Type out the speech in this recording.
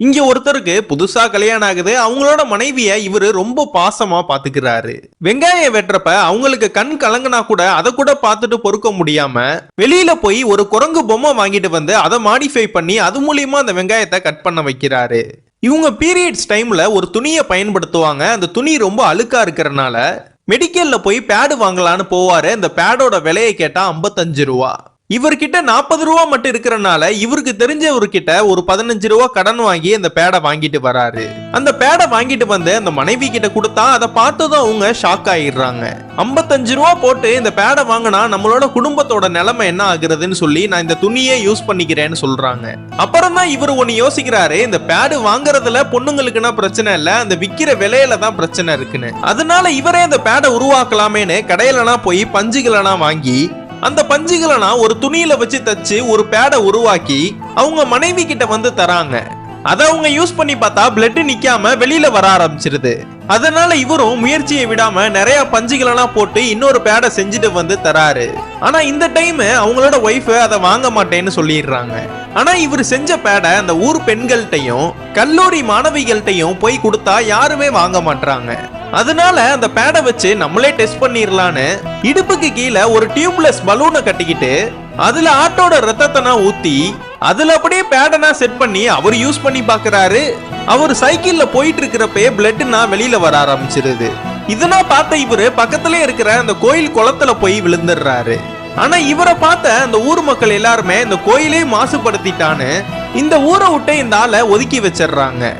இங்க ஒருத்தருக்கு புதுசா கல்யாணம் ஆகுது. அவங்களோட மனைவிய இவரு ரொம்ப பாசமா பாத்துக்கிறாரு. வெங்காயம் வெட்டுறப்ப அவங்களுக்கு கண் கலங்குனா கூட அதை கூட பார்த்துட்டு பொறுக்க முடியாம வெளியில போய் ஒரு குரங்கு பொம்மை வாங்கிட்டு வந்து அதை மாடிஃபை பண்ணி அது மூலியமா அந்த வெங்காயத்தை கட் பண்ண வைக்கிறாரு. இவங்க பீரியட்ஸ் டைம்ல ஒரு துணியை பயன்படுத்துவாங்க. அந்த துணி ரொம்ப அழுக்கா இருக்கிறனால மெடிக்கல்ல போய் பேடு வாங்கலான்னு போவாரு. அந்த பேடோட விலையை கேட்டா 55 ரூபா. இவர்கிட்ட நாற்பது ரூபா மட்டும் இருக்கிறனால இவருக்கு தெரிஞ்சவர்கிட்ட ஒரு பதினஞ்சு ரூபா கடன் வாங்கி அந்த பேடை வாங்கிட்டு வராரு. அந்த பேடை வாங்கிட்டு வந்து அந்த மனைவி கிட்ட கொடுத்தா அதை பார்த்ததும் அவங்க ஷாக் ஆயிடுறாங்க. 55 ரூபா போட்டு இந்த பேடை வாங்கினா நம்மளோட குடும்பத்தோட நிலைமை என்ன ஆகுறதுன்னு சொல்லி நான் இந்த துணியே யூஸ் பண்ணிக்கிறேன்னு சொல்றாங்க. அப்புறம் தான் இவர் ஒன்னு யோசிக்கிறாரு இந்த பேடு வாங்குறதுல பொண்ணுங்களுக்குன்னா பிரச்சனை இல்ல அந்த விக்கிற விலையில தான் பிரச்சனை இருக்குன்னு. அதனால இவரே அந்த பேடை உருவாக்கலாமேன்னு கடையிலனா போய் பஞ்சுகளனா வாங்கி அந்த பஞ்சுகளனா ஒரு துணியில வச்சு தச்சு ஒரு பேடை உருவாக்கி அவங்க மனைவி கிட்ட வந்து தராங்க. அத அவங்க யூஸ் பண்ணி பார்த்தா பிளட் நிக்காம வெளியில வர ஆரம்பிச்சிருது. அதனால இவரும் முயற்சியை விடாம நிறைய பஞ்சுகளெல்லாம் போட்டு இன்னொரு பேடை செஞ்சுட்டு வந்து தராரு. ஆனா இந்த டைம் அவங்களோட ஒய்ஃப் அதை வாங்க மாட்டேன்னு சொல்லிடுறாங்க. ஆனா இவர் செஞ்ச பேடை அந்த ஊர் பெண்கள்கிட்டையும் கல்லூரி மாணவிகள்கிட்டையும் போய் கொடுத்தா யாருமே வாங்க மாட்றாங்க. அதனால அந்த பேடை வச்சு நம்மளே டெஸ்ட் பண்ணிரலான்னு இடுப்புக்கு கீழே ஒரு டியூப்லெஸ் பலூனை கட்டிக்கிட்டு அதுல ஆட்டோட ரத்தத்தனா ஊத்தி அதுல அப்படியே பேடனா செட் பண்ணி அவர் யூஸ் பண்ணி பாக்குறாரு. அவர் சைக்கிள்ல போயிட்டு இருக்கிறப்பே பிளட்னா வெளியில வர ஆரம்பிச்சிருது. இதெல்லாம் பார்த்த இவரு பக்கத்துல இருக்கிற அந்த கோயில் குளத்துல போய் விழுந்துடுறாரு. ஆனா இவரை பார்த்த அந்த ஊர் மக்கள் எல்லாருமே இந்த கோயிலே மாசுபடுத்திட்டான்னு இந்த ஊரை விட்டு இந்த ஆளை ஒதுக்கி வச்சிடுறாங்க.